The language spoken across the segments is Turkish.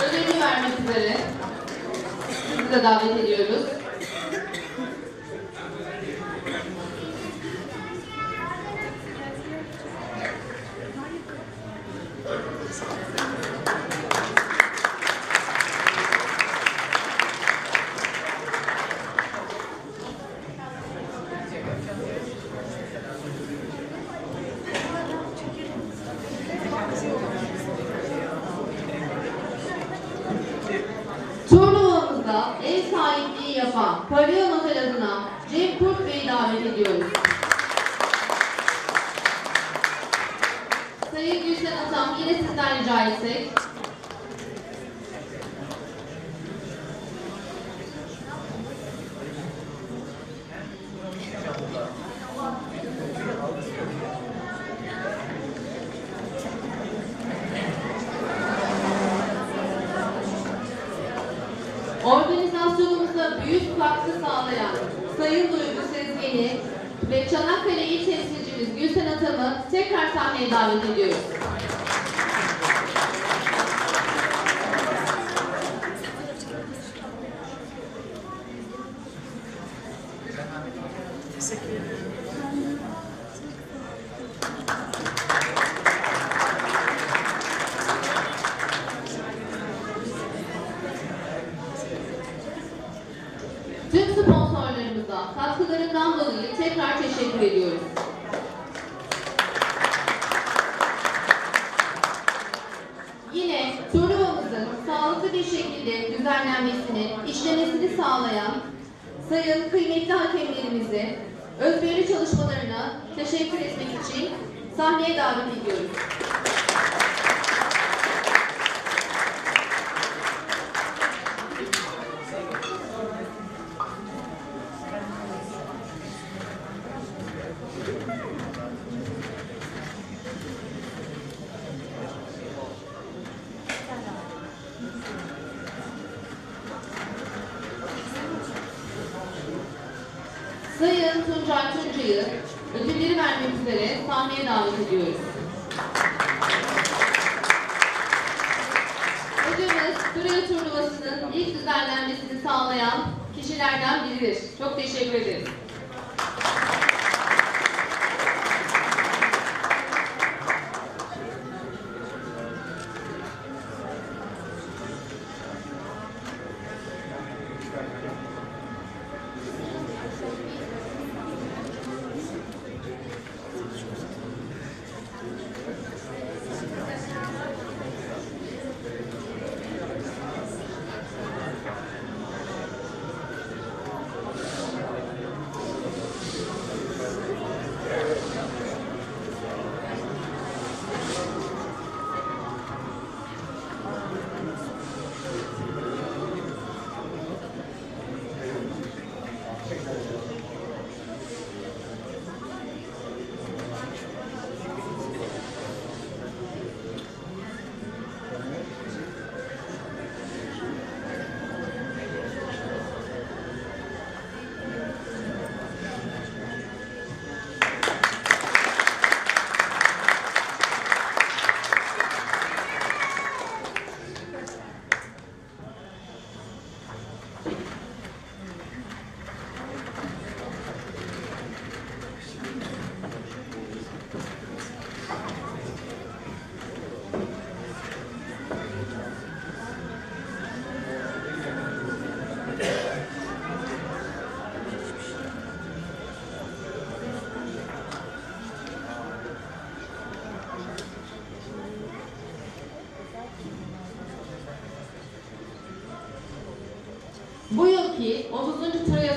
ödülünü vermek üzere sizi de davet ediyoruz. Tüm sponsorlarımıza katkılarından dolayı tekrar teşekkür ediyoruz. Yine turnuvamızın sağlıklı bir şekilde düzenlenmesini, işlemesini sağlayan sayın kıymetli hakemlerimizi özverili çalışmalarına teşekkür etmek için sahneye davet ediyoruz. Sayın Tuncay Tuncay'ı ödülleri vermek üzere sahneye davet ediyoruz. Hocamız Turya Turnuvası'nın ilk düzenlenmesini sağlayan kişilerden biridir. Çok teşekkür ederiz.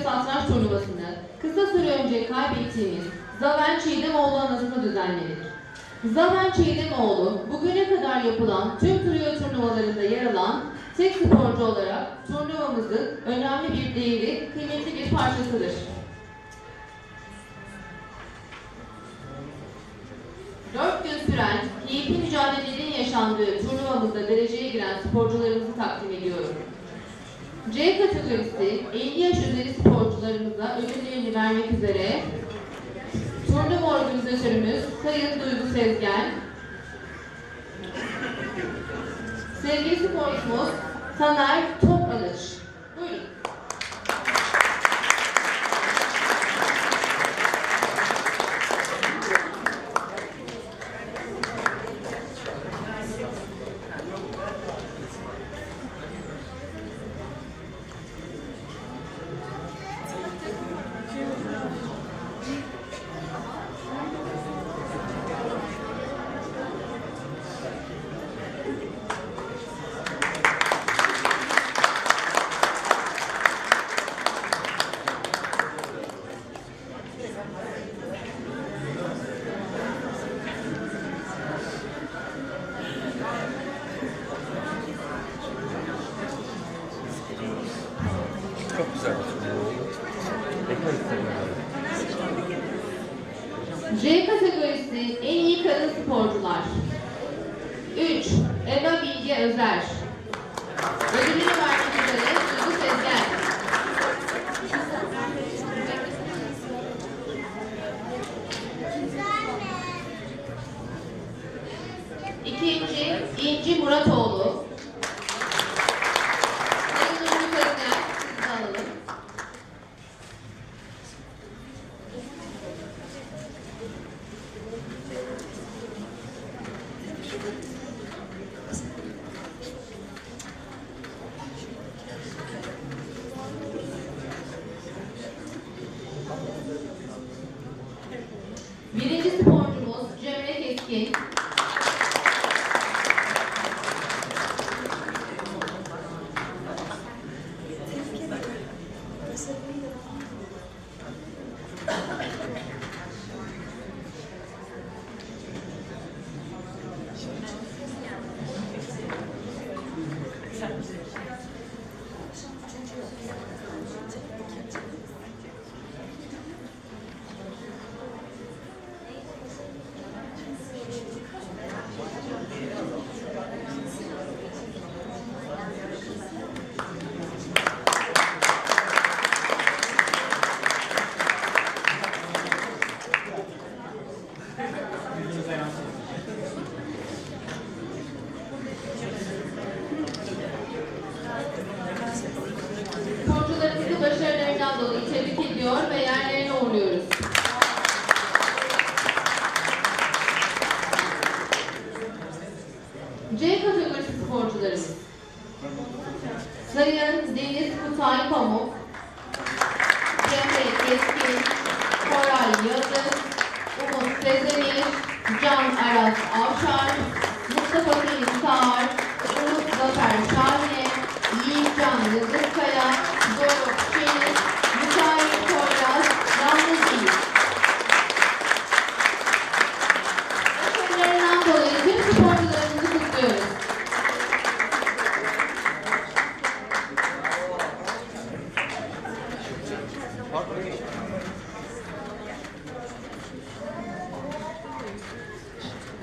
Satranç Turnuvası'nı kısa süre önce kaybettiğimiz Zaven Çiğdemoğlu anısına düzenledik. Zaven Çiğdemoğlu bugüne kadar yapılan tüm Troya turnuvalarında yer alan tek sporcu olarak turnuvamızın önemli bir değeri, kıymetli bir parçasıdır. Dört gün süren keyifli mücadelelerin yaşandığı turnuvamızda dereceye giren sporcularımızı takdim ediyorum. C kategorisi 50 yaş üzeri sporcularımıza ödüllerini vermek üzere turnuva organizatörümüz Sayın Duygu Sezgen, sevgili sporcumuz Taner Topalıç.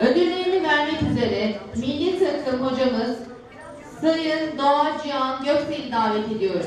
Ödüllerini vermek üzere milli takım hocamız Sayın Doğa Cihan Göksel'i davet ediyoruz.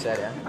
Upset, yeah?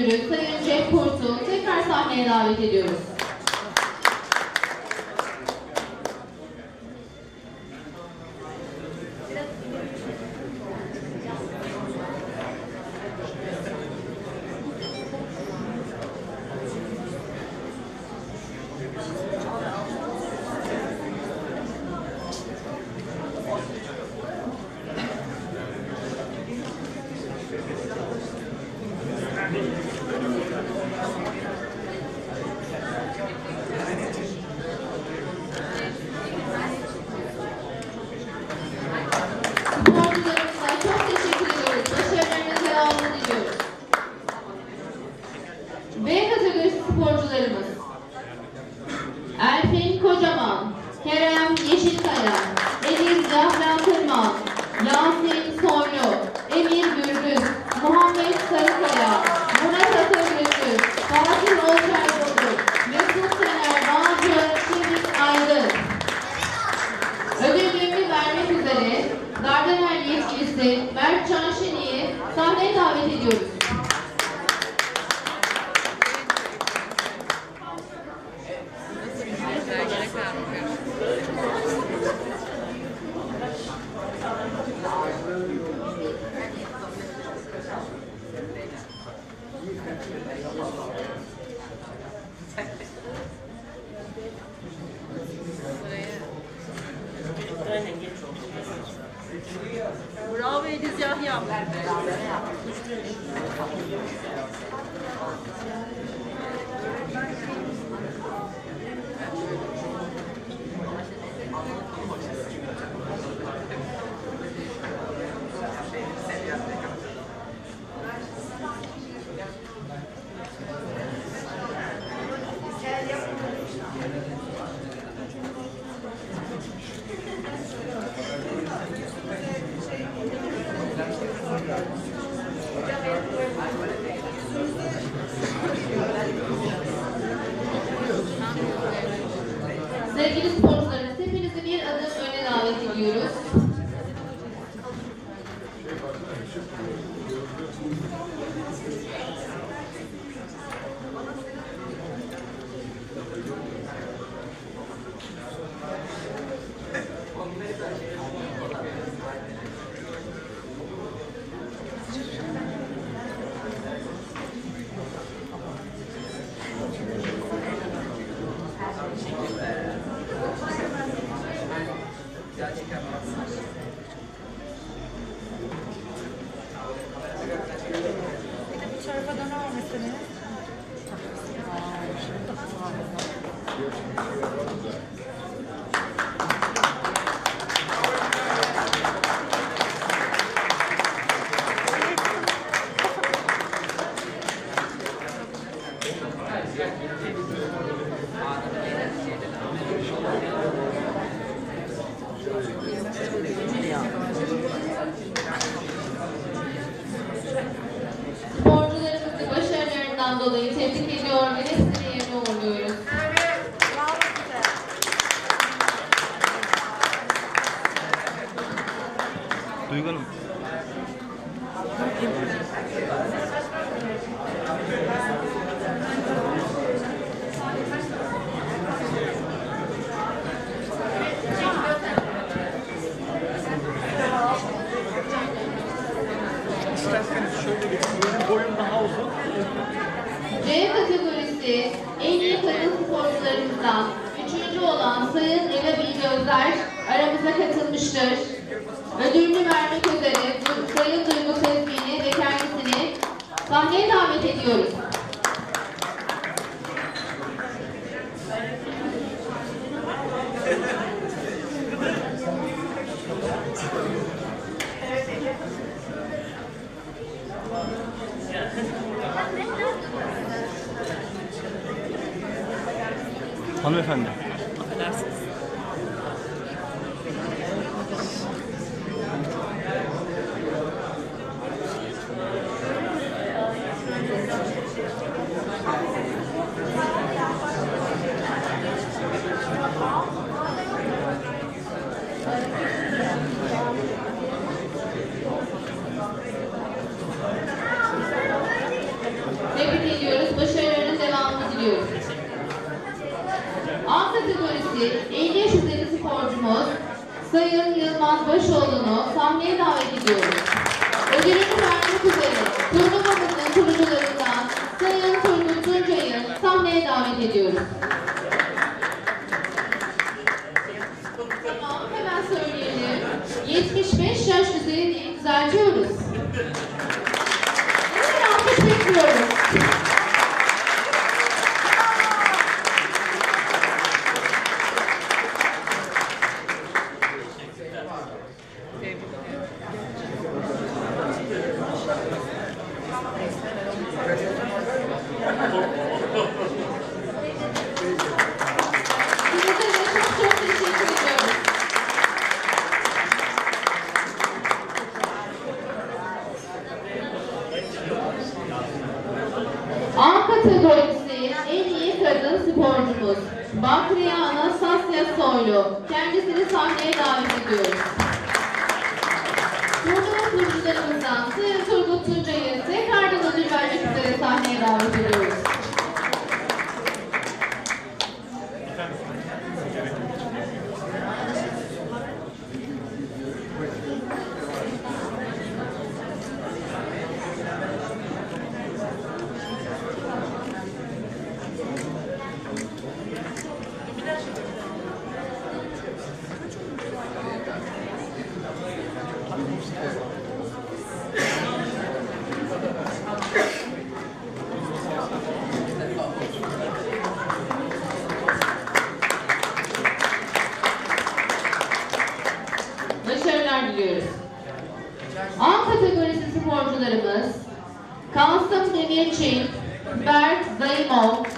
Müdürü Sayın Cem Kurt'u tekrar sahneye davet ediyoruz. sporcularımız. Bravo Ediz Yahya. Bravo. Sevgili sporcularımız hepinizi bir adım öne davet ediyoruz. Hanımefendi. Affedersiniz. davet ediyorum. Tamam, hemen söyleyelim. 75 yaş üzeri üzerini imzacıyoruz. Evet, alkış bekliyoruz. sporcumuz Bakriye Anastasya Soylu. Kendisini sahneye davet ediyoruz. Turnuva kurucularımızdan Sayın Turgut Tuncay'ı tekrardan ödül vermek üzere sahneye davet ediyoruz. European chief Bert Wilmot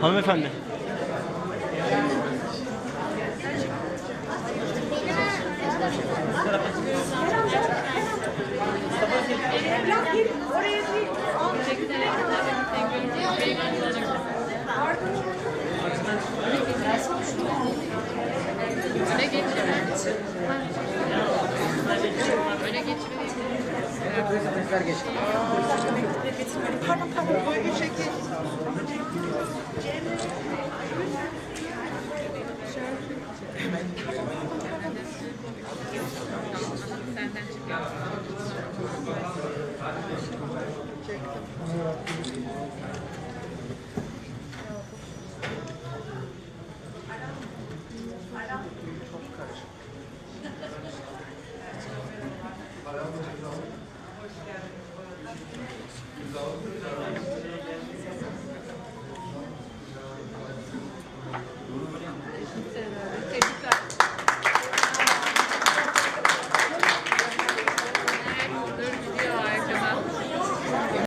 Hanımefendi. Biraz gir. Oraya değil. Öyle geç. Pardon pardon. Amen.